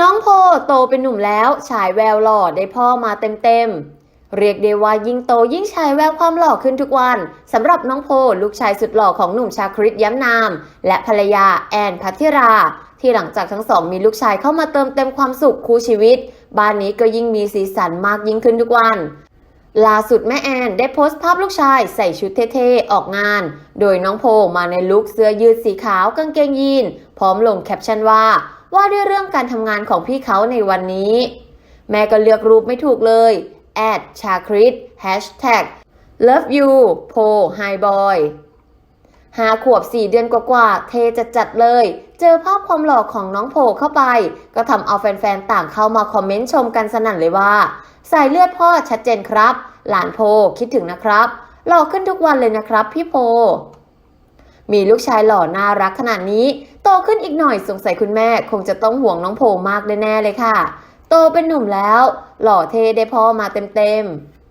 น้องโพโตเป็นหนุ่มแล้วฉายแววหล่อได้พ่อมาเต็มๆ เรียกได้ว่ายิ่งโตยิ่งฉายแววความหล่อขึ้นทุกวันสำหรับน้องโพลูกชายสุดหล่อของหนุ่มชาคริตย้ำนาม และภรรยาแอนพัทธิรา ที่หลังจากทั้งสองมีลูกชายเข้ามาเติมเต็มความสุขคู่ชีวิต บ้านนี้ก็ยิ่งมีสีสันมากยิ่งขึ้นทุกวันล่าสุดแม่แอนได้โพสต์ภาพลูกชายใส่ชุดเท่ๆ ออกงาน โดยน้องโพมาในลุคเสื้อยืดสีขาวกางเกงยีน พร้อมลงแคปชั่นว่า ว่าด้วยเรื่องการทำงานของพี่เขาในวันนี้ แม่ก็เลือกรูปไม่ถูกเลยแอดชาคริต hashtag love you po hi boy ห้าขวบสี่เดือนกว่าๆ เทจัดจัดๆเลย เจอภาพความหล่อของน้องโผเข้าไป ก็ทำเอาแฟนๆ ต่างเข้ามาคอมเมนต์ชมกันสนั่นเลยว่า สายเลือดพ่อชัดเจนครับ หลานโพคิดถึงนะครับ หล่อขึ้นทุกวันเลยนะครับพี่โพ มีลูกชายหล่อน่ารักขนาดนี้ โตขึ้นอีกหน่อยสงสัยคุณแม่คงจะต้องห่วงน้องโพมากแน่ๆเลยค่ะ โตเป็นหนุ่มแล้ว หล่อเท่ได้พ่อมาเต็มๆ